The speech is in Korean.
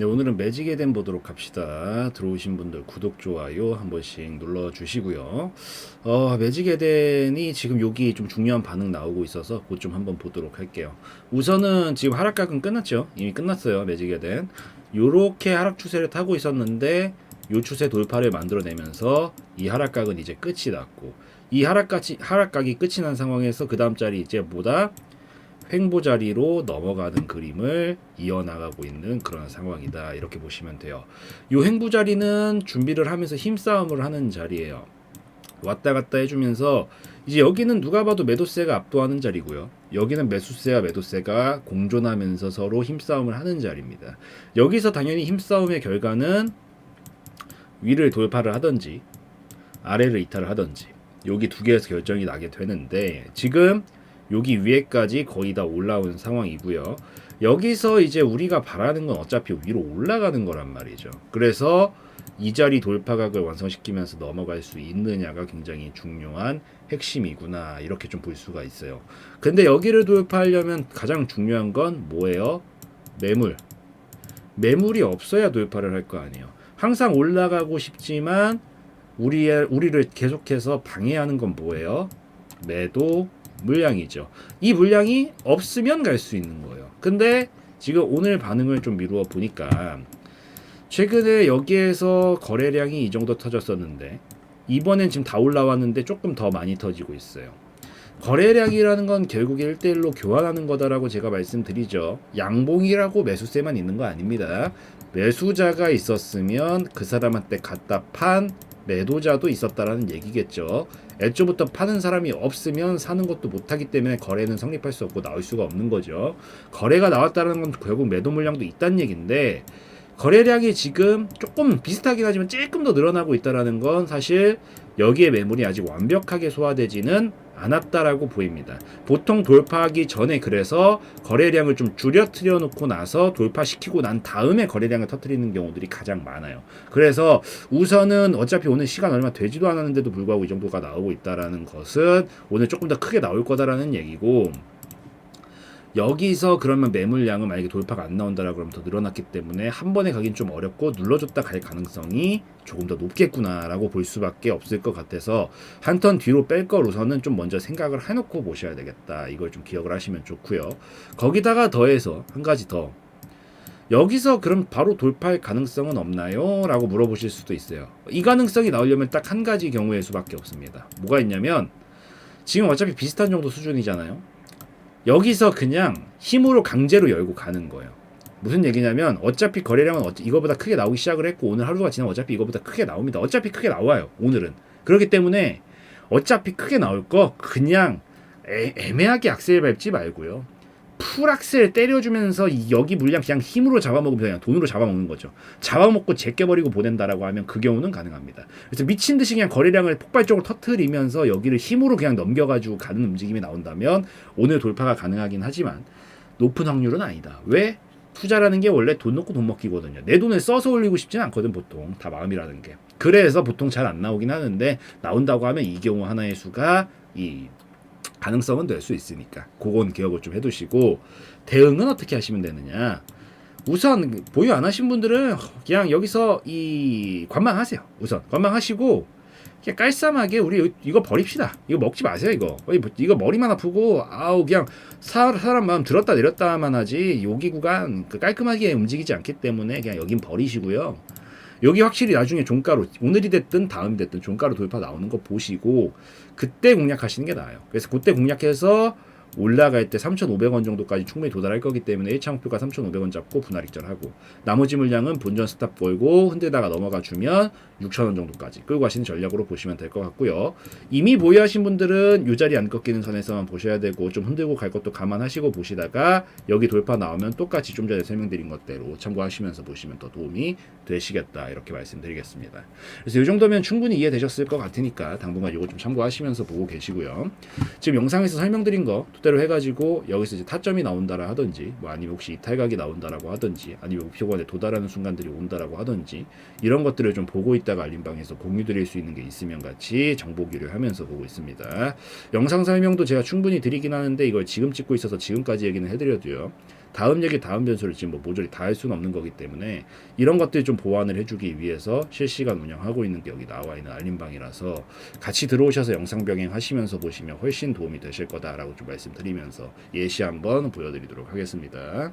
네, 오늘은 매직에 된 보도록 합시다. 들어오신 분들 구독, 좋아요 한 번씩 눌러 주시고요. 어, 매직에 den이 지금 여기 좀 중요한 반응 나오고 있어서 그것 좀 한번 보도록 할게요. 우선은 지금 하락각은 끝났죠. 이미 끝났어요. 매직에 den. 요렇게 하락 추세를 타고 있었는데 요 추세 돌파를 만들어내면서 이 하락각은 이제 끝이 났고 이 하락각이 하락각이 끝이 난 상황에서 그 다음 자리 이제 보다 횡보 자리로 넘어가는 그림을 이어나가고 있는 그런 상황이다. 이렇게 보시면 돼요. 이 횡보 자리는 준비를 하면서 힘싸움을 하는 자리예요. 왔다 갔다 해주면서 이제 여기는 누가 봐도 매도세가 압도하는 자리고요. 여기는 매수세와 매도세가 공존하면서 서로 힘싸움을 하는 자리입니다. 여기서 당연히 힘싸움의 결과는 위를 돌파를 하든지 아래를 이탈을 하든지 여기 두 개에서 결정이 나게 되는데 지금 여기 위에까지 거의 다 올라온 상황이고요. 여기서 이제 우리가 바라는 건 어차피 위로 올라가는 거란 말이죠. 그래서 이 자리 돌파각을 완성시키면서 넘어갈 수 있느냐가 굉장히 중요한 핵심이구나 이렇게 좀 볼 수가 있어요. 근데 여기를 돌파하려면 가장 중요한 건 뭐예요? 매물. 매물이 없어야 돌파를 할 거 아니에요. 항상 올라가고 싶지만 우리의 우리를 계속해서 방해하는 건 뭐예요? 매도 물량이죠. 이 물량이 없으면 갈 수 있는 거예요. 근데 지금 오늘 반응을 좀 미루어 보니까 최근에 여기에서 거래량이 이 정도 터졌었는데 이번엔 지금 다 올라왔는데 조금 더 많이 터지고 있어요. 거래량이라는 건 결국 1대1로 교환하는 거다라고 제가 말씀드리죠. 양봉이라고 매수세만 있는 거 아닙니다. 매수자가 있었으면 그 사람한테 갖다 판 매도자도 있었다라는 얘기겠죠. 애초부터 파는 사람이 없으면 사는 것도 못하기 때문에 거래는 성립할 수 없고 나올 수가 없는 거죠. 거래가 나왔다는 건 결국 매도 물량도 있다는 얘기인데 거래량이 지금 조금 비슷하긴 하지만 조금 더 늘어나고 있다라는 건 사실 여기에 매물이 아직 완벽하게 소화되지는 않았다라고 보입니다. 보통 돌파하기 전에 그래서 거래량을 좀 줄여트려 놓고 나서 돌파시키고 난 다음에 거래량을 터뜨리는 경우들이 가장 많아요. 그래서 우선은 어차피 오늘 시간 얼마 되지도 않았는데도 불구하고 이 정도가 나오고 있다라는 것은 오늘 조금 더 크게 나올 거다라는 얘기고 여기서 그러면 매물량은 만약에 돌파가 안 나온다라 그러면 더 늘어났기 때문에 한 번에 가긴 좀 어렵고 눌러줬다 갈 가능성이 조금 더 높겠구나라고 볼 수밖에 없을 것 같아서 한 턴 뒤로 뺄 거로서는 좀 먼저 생각을 해놓고 보셔야 되겠다. 이걸 좀 기억을 하시면 좋고요. 거기다가 더해서 한 가지 더. 여기서 그럼 바로 돌파할 가능성은 없나요? 라고 물어보실 수도 있어요. 이 가능성이 나오려면 딱 한 가지 경우의 수밖에 없습니다. 뭐가 있냐면 지금 어차피 비슷한 정도 수준이잖아요 여기서 그냥 힘으로 강제로 열고 가는 거예요. 무슨 얘기냐면 어차피 거래량은 어차, 이거보다 크게 나오기 시작을 했고 오늘 하루가 지나면 어차피 이거보다 크게 나옵니다. 어차피 크게 나와요. 오늘은. 그렇기 때문에 어차피 크게 나올 거 그냥 애, 애매하게 악셀 밟지 말고요. 풀 악셀 때려주면서 이 여기 물량 그냥 힘으로 잡아먹으면 그냥 돈으로 잡아먹는 거죠. 잡아먹고 제껴버리고 보낸다라고 하면 그 경우는 가능합니다. 그래서 미친 듯이 그냥 거래량을 폭발적으로 터트리면서 여기를 힘으로 그냥 넘겨가지고 가는 움직임이 나온다면 오늘 돌파가 가능하긴 하지만 높은 확률은 아니다. 왜? 투자라는 게 원래 돈 놓고 돈 먹기거든요. 내 돈을 써서 올리고 싶지는 않거든 보통 다 마음이라는 게. 그래서 보통 잘 안 나오긴 하는데 나온다고 하면 이 경우 하나의 수가 이 가능성은 될 수 있으니까 그건 기억을 좀 해두시고 대응은 어떻게 하시면 되느냐. 우선 보유 안 하신 분들은 그냥 여기서 이 관망하세요. 우선 관망하시고 그냥 깔쌈하게 우리 이거 버립시다. 이거 먹지 마세요 이거. 이거 머리만 아프고 아우 그냥 사, 사람 마음 들었다 내렸다만 하지 여기 구간 그 깔끔하게 움직이지 않기 때문에 그냥 여긴 버리시고요 여기 확실히 나중에 종가로 오늘이 됐든 다음이 됐든 종가로 돌파 나오는 거 보시고 그때 공략하시는 게 나아요. 그래서 그때 공략해서 올라갈 때 3,500원 정도까지 충분히 도달할 거기 때문에 1차 목표가 3,500원 잡고 분할 익절 하고 나머지 물량은 본전 스탑 걸고 흔들다가 넘어가 주면 6,000원 정도까지 끌고 가시는 전략으로 보시면 될 것 같고요. 이미 보유하신 분들은 이 자리 안 꺾이는 선에서만 보셔야 되고 좀 흔들고 갈 것도 감안하시고 보시다가 여기 돌파 나오면 똑같이 좀 전에 설명드린 것대로 참고하시면서 보시면 더 도움이 되시겠다 이렇게 말씀드리겠습니다. 그래서 이 정도면 충분히 이해되셨을 것 같으니까 당분간 이거 좀 참고하시면서 보고 계시고요. 지금 영상에서 설명드린 거 토대로 해가지고 여기서 이제 타점이 나온다라 하든지 뭐 아니면 혹시 이탈각이 나온다라고 하든지 아니면 목표권에 도달하는 순간들이 온다라고 하든지 이런 것들을 좀 보고 있다가 알림방에서 공유 드릴 수 있는 게 있으면 같이 정보 교류하면서 보고 있습니다. 영상 설명도 제가 충분히 드리긴 하는데 이걸 지금 찍고 있어서 지금까지 얘기는 해드려도요. 다음 얘기 다음 변수를 지금 뭐 모조리 다 할 수는 없는 거기 때문에 이런 것들 좀 보완을 해주기 위해서 실시간 운영하고 있는 게 여기 나와 있는 알림방이라서 같이 들어오셔서 영상 병행하시면서 보시면 훨씬 도움이 되실 거다라고 좀 말씀드리면서 예시 한번 보여드리도록 하겠습니다.